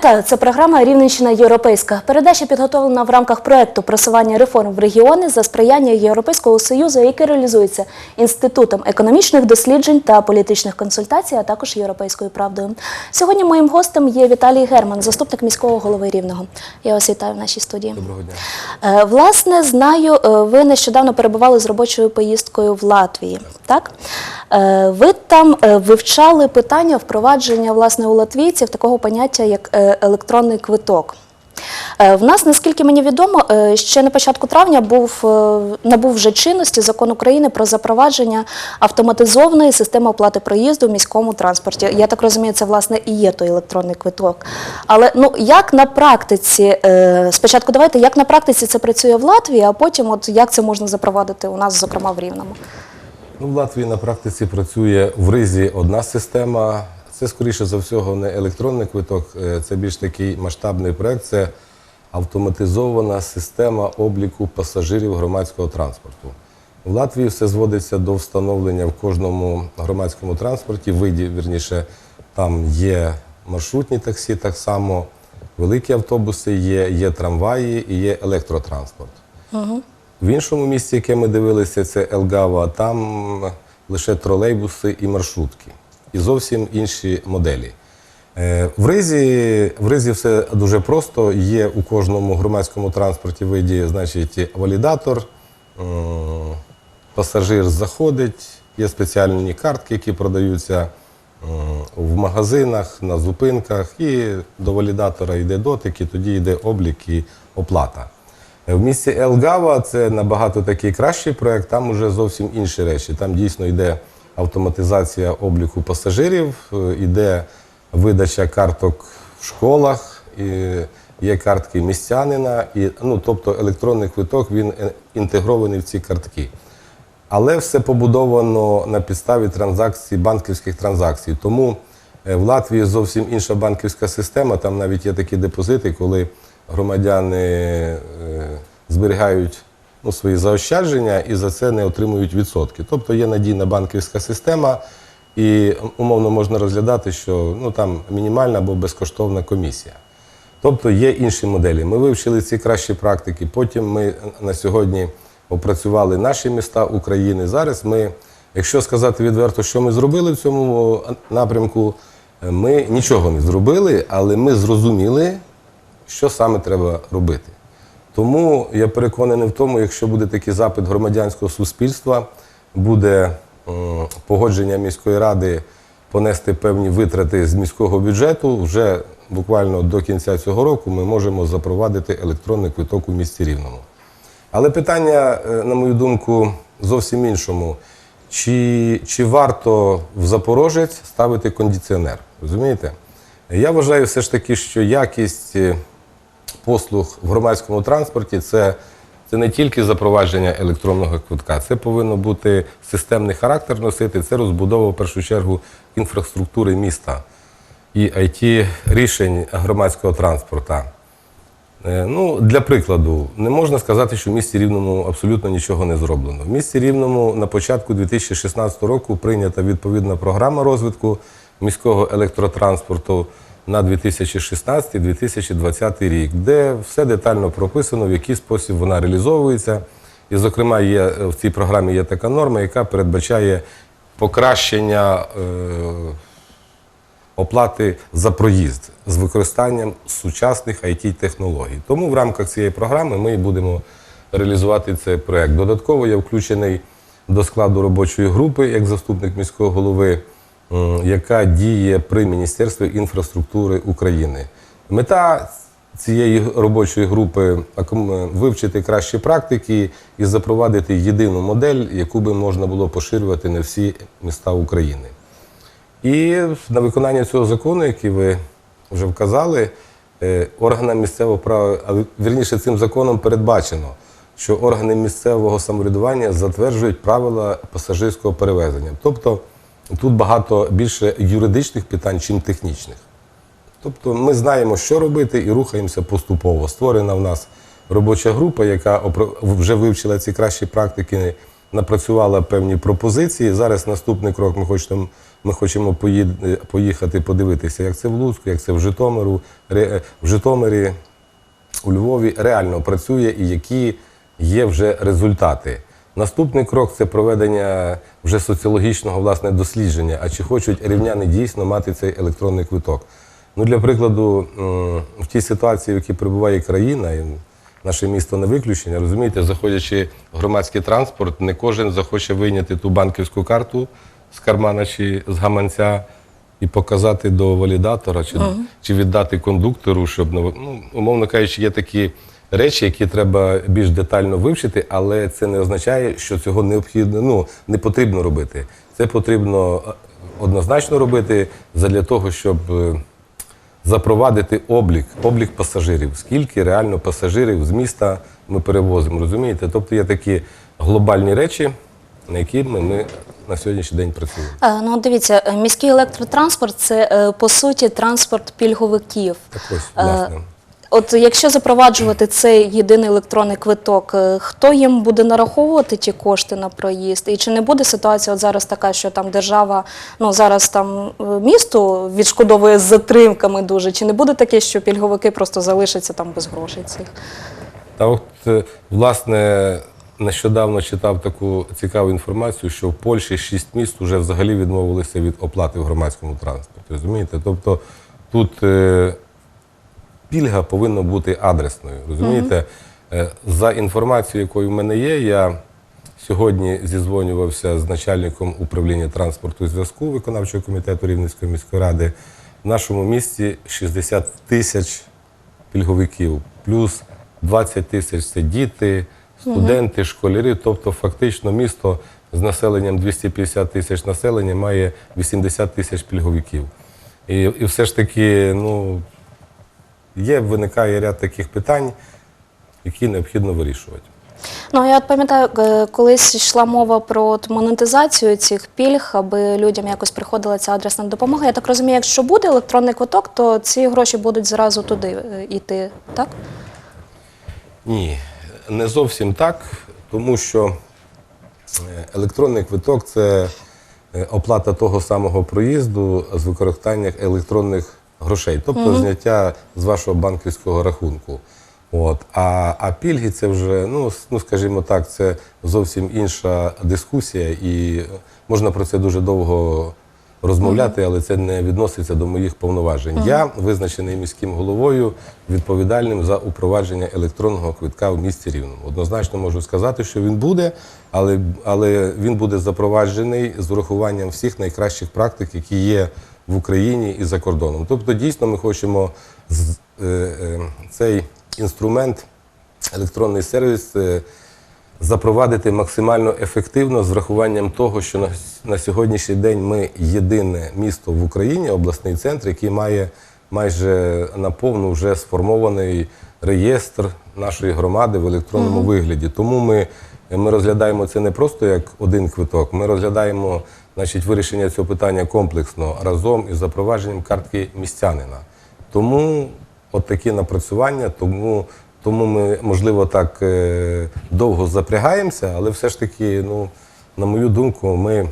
Вітаю, це програма Рівненщина Європейська. Передача підготовлена в рамках проекту просування реформ в регіони за сприяння Європейського союзу, який реалізується інститутом економічних досліджень та політичних консультацій, а також європейською правдою. Сьогодні моїм гостем є Віталій Герман, заступник міського голови Рівного. Я вас вітаю в нашій студії. Доброго дня. Е, Власне, знаю, е, ви нещодавно перебували з робочою поїздкою в Латвії. Так Е, ви там вивчали питання впровадження власне у латвійців такого поняття як електронний квиток. Е, В нас, наскільки мені відомо, е, ще на початку травня був е, набув вже чинності закон України про запровадження автоматизованої системи оплати проїзду в міському транспорті. Я так розумію, це власне і є той електронний квиток. Але ну як на практиці, спочатку давайте, як на практиці це працює в Латвії, а потім от як це можна запровадити у нас, зокрема в Рівному. Ну, в Латвії на практиці працює в ризі одна система. Це, скоріше за всього, не електронний квиток, е, це більш такий масштабний проект. Це автоматизована система обліку пасажирів громадського транспорту. В Латвії все зводиться до встановлення в кожному громадському транспорті, виді, вірніше, там є маршрутні таксі, так само великі автобуси є, є трамваї і є електротранспорт. В іншому місці, яке ми дивилися, це Елгава, там лише тролейбуси і маршрутки. І зовсім інші моделі. Е, В Ризі, в Ризі все дуже просто. Є у кожному громадському транспорті виді, значить, валідатор, пасажир заходить, є спеціальні картки, які продаються в магазинах, на зупинках, і до валідатора йде дотик, і тоді йде облік і оплата. В місті Елгава це набагато такий кращий проект, там вже зовсім інші речі. Там дійсно йде автоматизація обліку пасажирів, е, йде видача карток в школах, і є картки містянина, і, ну, тобто електронний квиток він е, інтегрований в ці картки. Але все побудовано на підставі транзакцій, банківських транзакцій. Тому е, в Латвії зовсім інша банківська система. Там навіть є такі депозити, коли громадяни зберігають ну, свої заощадження і за це не отримують відсотки. Тобто є надійна банківська система, і умовно можна розглядати, що ну, там мінімальна або безкоштовна комісія. Тобто є інші моделі. Ми вивчили ці кращі практики. Потім ми на сьогодні опрацювали наші міста України. Зараз ми, якщо сказати відверто, що ми зробили в цьому напрямку, ми нічого не зробили, але ми зрозуміли, що саме треба робити. Тому я переконаний в тому, якщо буде такий запит громадянського суспільства, буде погодження міської ради понести певні витрати з міського бюджету, вже буквально до кінця цього року ми можемо запровадити електронний квиток у місті Рівному. Але питання, е, на мою думку, зовсім іншому. Чи, чи варто в Запорожець ставити кондиціонер? Розумієте? Я вважаю все ж таки, що якість е, послуг в громадському транспорті це, це не тільки запровадження електронного квитка, це повинно бути системний характер носити, це розбудова в першу чергу інфраструктури міста і it рішень громадського транспорту. Е, Ну, для прикладу, не можна сказати, що в місті Рівному абсолютно нічого не зроблено. В місті Рівному на початку 2016 року прийнята відповідна програма розвитку міського електротранспорту на 2016-2020 рік, де все детально прописано, в який спосіб вона реалізовується. І, зокрема, є, в цій програмі є така норма, яка передбачає покращення. Е, оплати за проїзд з використанням сучасних it технологій Тому в рамках цієї програми ми будемо реалізувати цей проект. Додатково я включений до складу робочої групи як заступник міського голови, яка діє при Міністерстві інфраструктури України. Мета цієї робочої групи вивчити кращі практики і запровадити єдину модель, яку би можна було поширювати на всі міста України. І на виконання цього закону, який ви вже вказали, е, органам місцевого права, вірніше цим законом передбачено, що органи місцевого самоврядування затверджують правила пасажирського перевезення. Тобто тут багато більше юридичних питань, чим технічних. Тобто ми знаємо, що робити, і рухаємося поступово. Створена в нас робоча група, яка вже вивчила ці кращі практики, напрацювала певні пропозиції. Зараз наступний крок ми хочемо Ми хочемо поїхати подивитися, як це в Луцьку, як це в Житомиру, в Житомирі, у Львові реально працює і які є вже результати. Наступний крок це проведення вже соціологічного власне дослідження. А чи хочуть рівняни дійсно мати цей електронний квиток? Ну, для прикладу, в тій ситуації, в якій перебуває країна, і наше місто не виключення, розумієте, заходячи в громадський транспорт, не кожен захоче вийняти ту банківську карту з кармана чи з гаманця і показати до валідатора, чи, чи віддати кондуктору, щоб ну, умовно кажучи, є такі речі, які треба більш детально вивчити, але це не означає, що цього необхідно, ну не потрібно робити. Це потрібно е, однозначно робити задля того, щоб е, запровадити облік, облік пасажирів. Скільки реально пасажирів з міста ми перевозимо, розумієте? Тобто є такі глобальні речі, на які ми, ми на сьогоднішній день працюємо. Е, Ну, дивіться, міський електротранспорт це по суті транспорт пільговиків. Так ось, власне. От якщо запроваджувати цей єдиний електронний квиток, е, хто їм буде нараховувати ті кошти на проїзд? І чи не буде ситуація от зараз така, що там держава, ну зараз там е, місто відшкодовує з затримками дуже? Чи не буде таке, що пільговики просто залишаться там без грошей цих? Та от, е, власне, нещодавно читав таку цікаву інформацію, що в Польщі шість міст вже взагалі відмовилися від оплати в громадському транспорті. Розумієте? Тобто тут пільга повинна бути адресною. Розумієте? Е, За інформацією, якою в мене є, я сьогодні зізвонювався з начальником управління транспорту і зв'язку виконавчого комітету Рівненської міської ради. В нашому місті 60 тисяч пільговиків, плюс 20 тисяч це діти, студенти, школярі. Тобто, фактично, місто з населенням 250 тисяч населення має 80 тисяч пільговиків. І, і все ж таки, ну, є, виникає ряд таких питань, які необхідно вирішувати. Ну я от пам'ятаю, е, колись йшла мова про монетизацію цих пільг, аби людям якось приходила ця адресна допомога. Я так розумію, якщо буде електронний квиток, то ці гроші будуть зразу туди е, йти, так? Ні, не зовсім так, тому що е, електронний квиток це оплата того самого проїзду з використанням електронних грошей, тобто зняття з вашого банківського рахунку. От. А, а пільги це вже, ну, ну скажімо так, це зовсім інша дискусія, і можна про це дуже довго розмовляти, але це не відноситься до моїх повноважень. Я визначений міським головою відповідальним за упровадження електронного квитка в місті Рівному. Однозначно можу сказати, що він буде, але, але він буде запроваджений з урахуванням всіх найкращих практик, які є в Україні і за кордоном. Тобто, дійсно, ми хочемо е, е, цей інструмент, електронний сервіс. е, запровадити максимально ефективно з врахуванням того, що на, на сьогоднішній день ми єдине місто в Україні, обласний центр, який має майже наповну вже сформований реєстр нашої громади в електронному вигляді. Тому ми, ми розглядаємо це не просто як один квиток, ми розглядаємо значить, вирішення цього питання комплексно разом із запровадженням картки містянина. Тому от такі напрацювання, тому, тому ми, можливо, так е, довго запрягаємося, але все ж таки, ну, на мою думку, ми,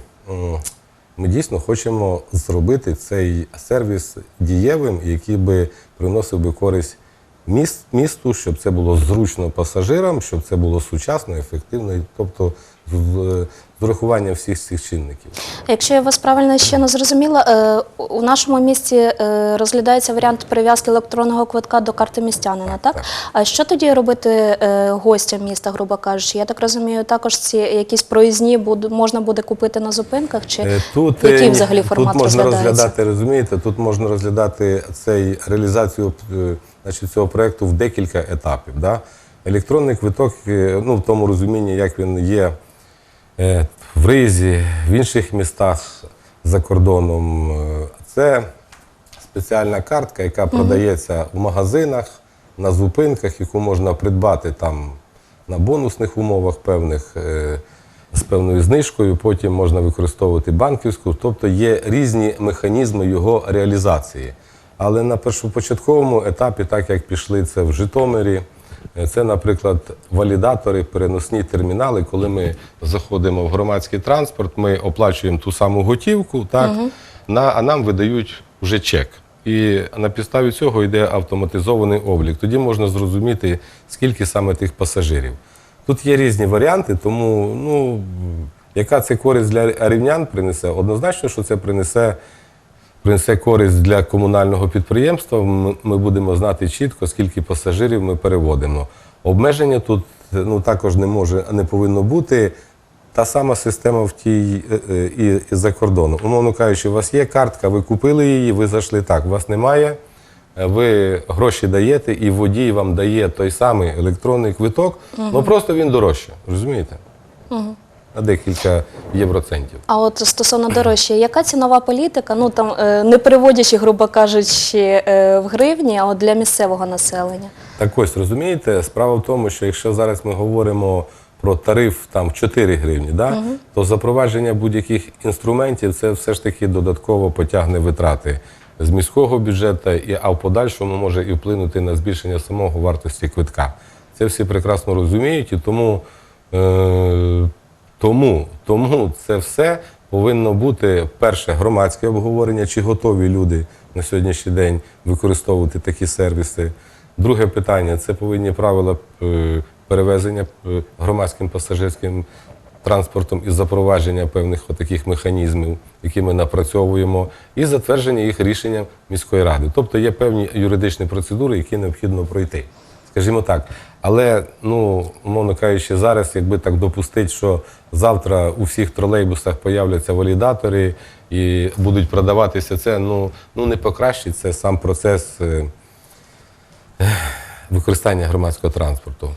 ми дійсно хочемо зробити цей сервіс дієвим, який би приносив би користь міст, місту, щоб це було зручно пасажирам, щоб це було сучасно, ефективно, тобто з, урахуванням всіх цих чинників. Якщо я вас правильно ще не зрозуміла, е, у нашому місті е, розглядається варіант прив'язки електронного квитка до карти містянина, так? А що тоді робити е, гостям міста, грубо кажучи? Я так розумію, також ці якісь проїзні буду, можна буде купити на зупинках, чи Тут, який взагалі формат тут можна розглядається? розглядати, розумієте, тут можна розглядати цей реалізацію значить, цього проєкту в декілька етапів. Да? Електронний квиток, е, ну, в тому розумінні, як він є е, в Ризі, в інших містах за кордоном, е, це спеціальна картка, яка продається в магазинах, на зупинках, яку можна придбати там на бонусних умовах певних. З певною знижкою, потім можна використовувати банківську, тобто є різні механізми його реалізації. Але на першопочатковому етапі, так як пішли це в Житомирі, Е, Це, наприклад, валідатори, переносні термінали. Коли ми заходимо в громадський транспорт, ми оплачуємо ту саму готівку, так, на, а нам видають вже чек. І на підставі цього йде автоматизований облік. Тоді можна зрозуміти, скільки саме тих пасажирів. Тут є різні варіанти, тому ну, яка це користь для рівнян принесе? Однозначно, що це принесе принесе користь для комунального підприємства. Ми будемо знати чітко, скільки пасажирів ми переводимо. Обмеження тут ну, також не може, не повинно бути. Та сама система в тій е, е, і, і за кордону. Умовно кажучи, у вас є картка, ви купили її, ви зайшли так. У вас немає. е, Ви гроші даєте, і водій вам дає той самий електронний квиток, ну просто він дорожче. Розумієте? На декілька євроцентів. А от стосовно дорожче, яка цінова політика? Ну там е, не переводячи, грубо кажучи, е, в гривні, а от для місцевого населення. Так ось розумієте, справа в тому, що якщо зараз ми говоримо про тариф там 4 гривні, да, то запровадження будь-яких інструментів це все ж таки додатково потягне витрати з міського бюджету, і, а в подальшому може і вплинути на збільшення самого вартості квитка. Це всі прекрасно розуміють, і тому, е, тому, тому це все повинно бути перше громадське обговорення, чи готові люди на сьогоднішній день використовувати такі сервіси. Друге питання це повинні правила е, перевезення е, громадським пасажирським транспортом і запровадження певних таких механізмів, які ми напрацьовуємо, і затвердження їх рішенням міської ради. Тобто є певні юридичні процедури, які необхідно пройти. Скажімо так. Але, ну, умовно кажучи, зараз, якби так допустити, що завтра у всіх тролейбусах появляться валідатори і будуть продаватися це, ну, ну не покращить це сам процес. е, використання громадського транспорту.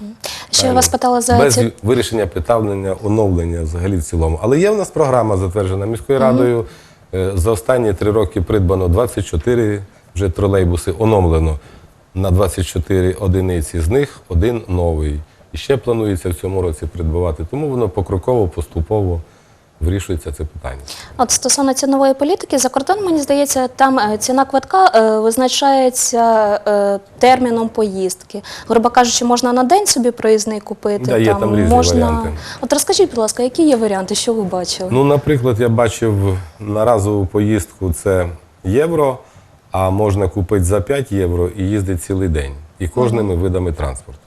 Ще я вас питала за без ці... вирішення питання, оновлення взагалі в цілому. Але є в нас програма затверджена міською радою. Е, За останні три роки придбано 24 вже тролейбуси, оновлено на 24 одиниці. З них один новий. І ще планується в цьому році придбавати. Тому воно покроково, поступово вирішується це питання. От стосовно цінової політики, за кордон, мені здається, там е, ціна квитка е, визначається е, терміном поїздки. Грубо кажучи, можна на день собі проїзний купити. Да, є там різні можна... варіанти. От розкажіть, будь ласка, які є варіанти, що ви бачили? Ну, наприклад, я бачив на разову поїздку це євро, а можна купити за 5 євро і їздити цілий день. І кожними видами транспорту.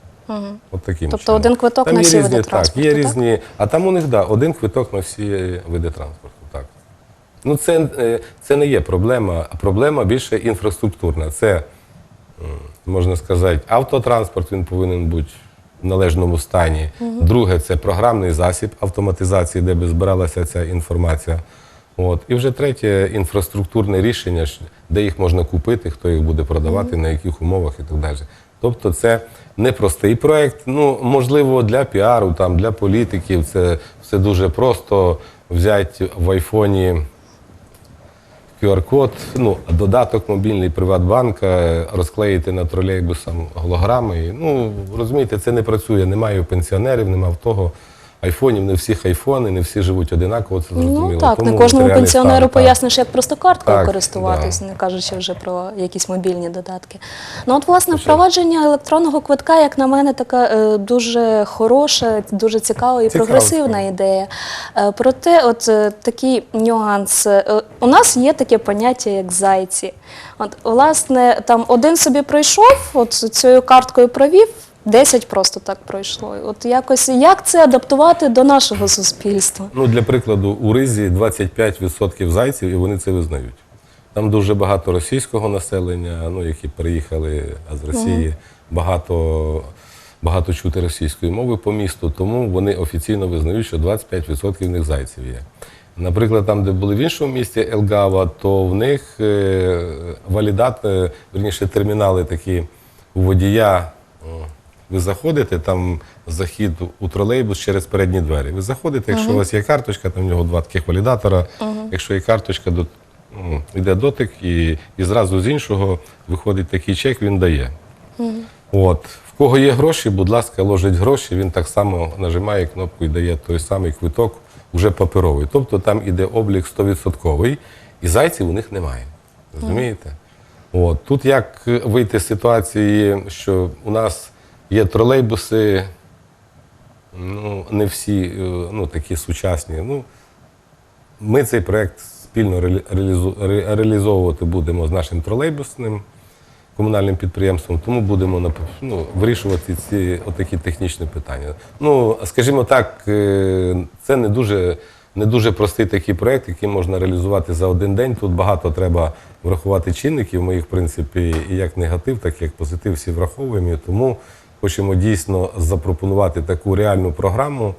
От таким Тобто чином. один квиток там на всі різні, види так, Є так? різні, а там у них да, один квиток на всі види транспорту. Так. Ну, це, е, це не є проблема, а проблема більше інфраструктурна. Це, можна сказати, автотранспорт він повинен бути в належному стані. Друге, це програмний засіб автоматизації, де би збиралася ця інформація. От. І вже третє інфраструктурне рішення, де їх можна купити, хто їх буде продавати, на яких умовах і так далі. Тобто це непростий проєкт. Ну, можливо, для піару, там, для політиків це все дуже просто взяти в айфоні QR-код, ну, додаток мобільний Приватбанка, розклеїти на тролейбусам голограми. Ну, розумієте, це не працює. Немає у пенсіонерів, немає в того. Айфонів, не всіх айфони, не всі живуть одинаково, це зрозуміло. Ну так, Тому не кожному пенсіонеру стан, так. поясниш, як просто карткою Так, користуватись, да. не кажучи вже про якісь мобільні додатки. Ну от власне впровадження електронного квитка, як на мене, така е, дуже хороша, дуже цікава і Цікава прогресивна справа. ідея. Е, проте, от е, такий нюанс. Е, у нас є таке поняття, як зайці. От, власне, там один собі пройшов, от цією карткою провів. 10 просто так пройшло. От якось як це адаптувати до нашого суспільства? Ну, для прикладу, у Ризі 25% зайців, і вони це визнають. Там дуже багато російського населення, ну, які переїхали з Росії, багато, багато чути російської мови по місту, тому вони офіційно визнають, що 25% в них зайців є. Наприклад, там, де були в іншому місті Елгава, то в них е, валідат, е, верніше, термінали такі у водія. Ви заходите, там захід у тролейбус через передні двері. Ви заходите, якщо у вас є карточка, там в нього два таких валідатора. Якщо є карточка, до, ну, йде дотик, і, і зразу з іншого виходить такий чек, він дає. От. В кого є гроші, будь ласка, ложить гроші, він так само нажимає кнопку і дає той самий квиток, вже паперовий. Тобто там іде облік 100%, і зайців у них немає. Розумієте? От. Тут як вийти з ситуації, що у нас Є тролейбуси, ну, не всі е, ну, такі сучасні. Ну, ми цей проєкт спільно реалі- реалізовувати будемо з нашим тролейбусним комунальним підприємством, тому будемо ну, вирішувати ці отакі технічні питання. Ну, скажімо так, е, це не дуже, не дуже простий такий проєкт, який можна реалізувати за один день. Тут багато треба врахувати чинників. Ми в принципі, і як негатив, так і як позитив всі враховуємо. Тому хочемо дійсно запропонувати таку реальну програму.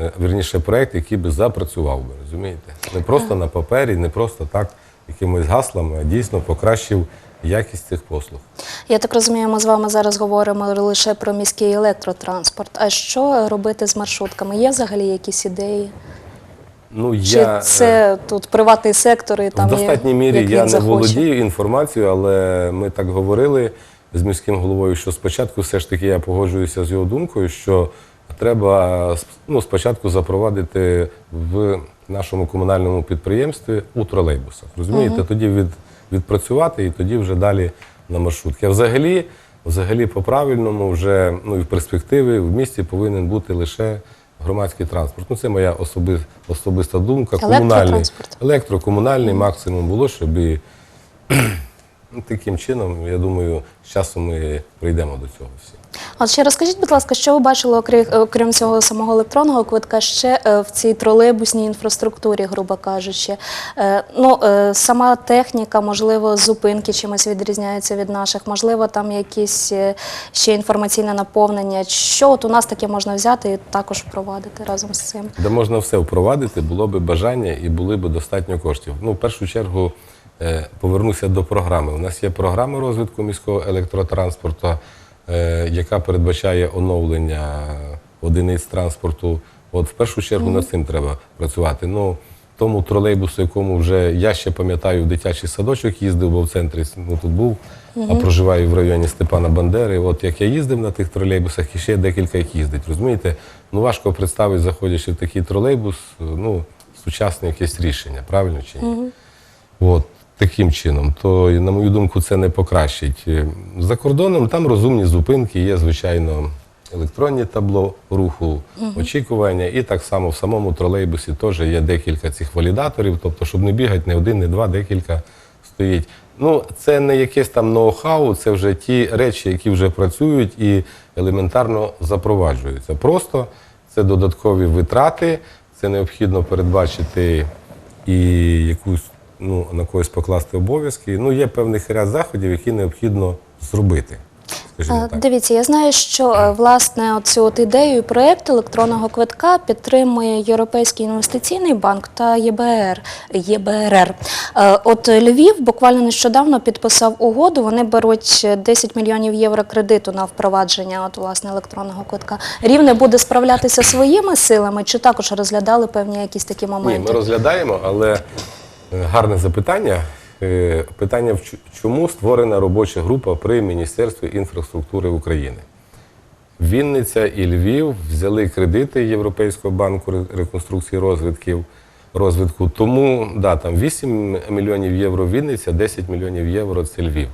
е, Вірніше, проєкт, який би запрацював би, розумієте? Не просто на папері, не просто так, якимись гаслами, а дійсно покращив якість цих послуг. Я так розумію, ми з вами зараз говоримо лише про міський електротранспорт. А що робити з маршрутками? Є взагалі якісь ідеї? Ну, Чи я, е, це тут приватний сектор і там в достатній є, мірі як я не захоче? володію інформацією, але ми так говорили з міським головою, що спочатку все ж таки я погоджуюся з його думкою, що треба ну, спочатку запровадити в нашому комунальному підприємстві у тролейбусах. Розумієте, тоді від, відпрацювати і тоді вже далі на маршрутки. А взагалі, взагалі по-правильному вже ну, і в перспективі в місті повинен бути лише громадський транспорт. Ну, це моя особи, особиста думка. Комунальний, Електротранспорт. електрокомунальний максимум було, щоб і, таким чином, я думаю, з часом ми прийдемо до цього всі. От ще розкажіть, будь ласка, що ви бачили, окрім, окрім цього самого електронного квитка, ще е, в цій тролейбусній інфраструктурі, грубо кажучи. Е, Ну, е, сама техніка, можливо, зупинки чимось відрізняються від наших, можливо, там якісь е, ще інформаційне наповнення. Що от у нас таке можна взяти і також впровадити разом з цим? Де можна все впровадити, було би бажання і були б достатньо коштів. Ну, в першу чергу, е, повернуся до програми. У нас є програма розвитку міського електротранспорту, е, яка передбачає оновлення одиниць транспорту. От в першу чергу над цим треба працювати. Ну, тому тролейбусу, якому вже я ще пам'ятаю, в дитячий садочок їздив, бо в центрі ну, тут був, а проживаю в районі Степана Бандери. От як я їздив на тих тролейбусах, і ще декілька їх їздить. Розумієте? Ну важко представити, заходячи в такий тролейбус, ну, сучасне якесь рішення, правильно чи ні? От, таким чином. То, на мою думку, це не покращить. Е, За кордоном там розумні зупинки, є, звичайно, електронні табло руху, очікування. І так само в самому тролейбусі теж є декілька цих валідаторів, тобто, щоб не бігати не один, не два, декілька стоїть. Ну, це не якесь там ноу-хау, це вже ті речі, які вже працюють і елементарно запроваджуються. Просто це додаткові витрати, це необхідно передбачити і якусь ну, на когось покласти обов'язки. Ну, є певний ряд заходів, які необхідно зробити. Скажімо Е, так. Дивіться, я знаю, що е, власне цю от ідею і проєкт електронного квитка підтримує Європейський інвестиційний банк та ЄБР. ЄБРР. Е, От Львів буквально нещодавно підписав угоду. Вони беруть 10 мільйонів євро кредиту на впровадження от, власне електронного квитка. Рівне буде справлятися своїми силами, чи також розглядали певні якісь такі Ні, моменти? ми розглядаємо, але гарне запитання. Е, Питання, чому створена робоча група при Міністерстві інфраструктури України? Вінниця і Львів взяли кредити Європейського банку реконструкції розвитків, розвитку. Тому да, там 8 мільйонів євро Вінниця, 10 мільйонів євро це Львів.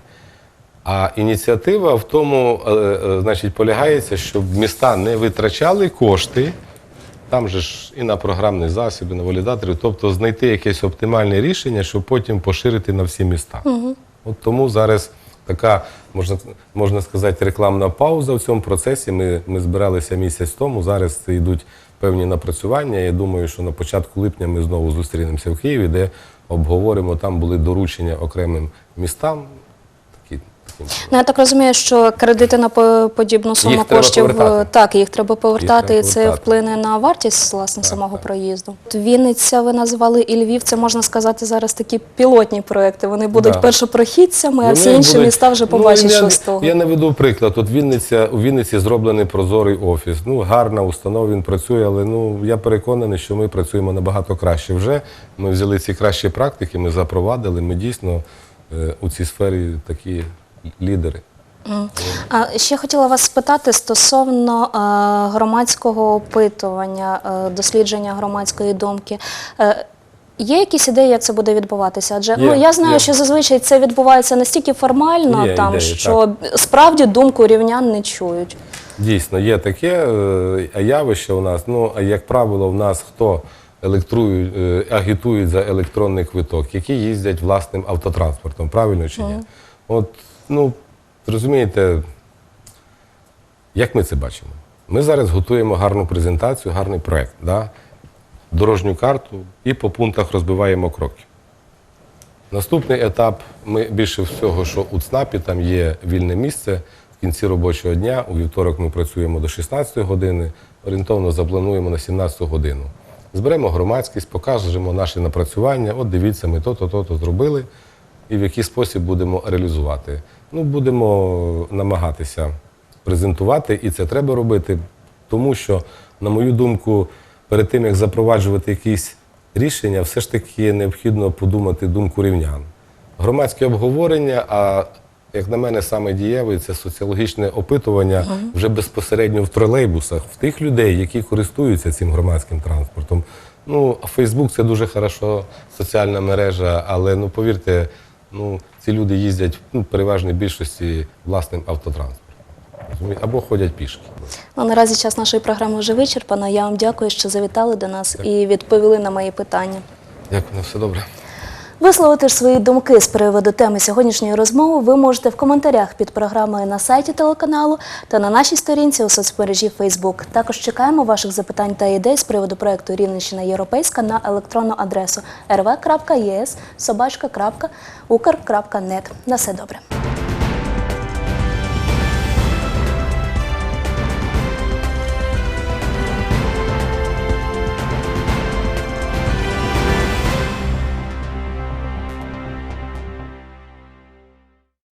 А ініціатива в тому, е, е, значить, полягається, щоб міста не витрачали кошти. Там же ж і на програмний засіб, і на валідаторів, тобто знайти якесь оптимальне рішення, щоб потім поширити на всі міста. От тому зараз така, можна, можна сказати, рекламна пауза в цьому процесі. Ми, ми збиралися місяць тому. Зараз це йдуть певні напрацювання. Я думаю, що на початку липня ми знову зустрінемося в Києві, де обговоримо, там були доручення окремим містам. Такі. Ну, я так розумію, що кредити на по- подібну суму Їх треба коштів повертати. так, їх треба повертати, Їх і це повертати. вплине на вартість власне самого проїзду. Вінниця, ви назвали і Львів. Це можна сказати зараз такі пілотні проекти. Вони будуть Да. першопрохідцями, а всі інші будуть- міста вже Ну, побачать, я, що з того. Я наведу приклад. От Вінниця, у Вінниці зроблений прозорий офіс. Ну, гарна установа, він працює, але ну, я переконаний, що ми працюємо набагато краще. Вже ми взяли ці кращі практики, ми запровадили, ми дійсно е, у цій сфері такі лідери. А ще хотіла вас спитати стосовно е, громадського опитування, е, дослідження громадської думки. Е, Є якісь ідеї, як це буде відбуватися? Адже ну я знаю, є. що зазвичай це відбувається настільки формально, Є там ідеї, що справді думку рівнян не чують. Дійсно, є таке явище у нас. Ну, а як правило, в нас хто електрують, агітують за електронний квиток, які їздять власним автотранспортом, правильно чи ні? От, ну, розумієте, як ми це бачимо? Ми зараз готуємо гарну презентацію, гарний проєкт, да? дорожню карту і по пунктах розбиваємо кроки. Наступний етап ми більше всього, що у ЦНАПі там є вільне місце в кінці робочого дня. У вівторок ми працюємо до 16 години, орієнтовно заплануємо на 17 годину. Зберемо громадськість, покажемо наші напрацювання. От дивіться, ми то-то, то-то зробили, і в який спосіб будемо реалізувати. Ну, будемо намагатися презентувати, і це треба робити, тому що, на мою думку, перед тим як запроваджувати якісь рішення, все ж таки необхідно подумати думку рівнян. Громадське обговорення, а як на мене, саме дієвий це соціологічне опитування вже безпосередньо в тролейбусах, в тих людей, які користуються цим громадським транспортом. Ну, Фейсбук це дуже хорошо, соціальна мережа, але ну повірте, ну ці люди їздять ну, в переважній більшості власним автотранспортом. Або ходять пішки. Ну, наразі час нашої програми вже вичерпано. Я вам дякую, що завітали до нас і відповіли на мої питання. Дякую, все добре. Висловити ж свої думки з приводу теми сьогоднішньої розмови ви можете в коментарях під програмою на сайті телеканалу та на нашій сторінці у соцмережі Facebook. Також чекаємо ваших запитань та ідей з приводу проєкту Рівненщина Європейська на електронну адресу rv.es На все добре.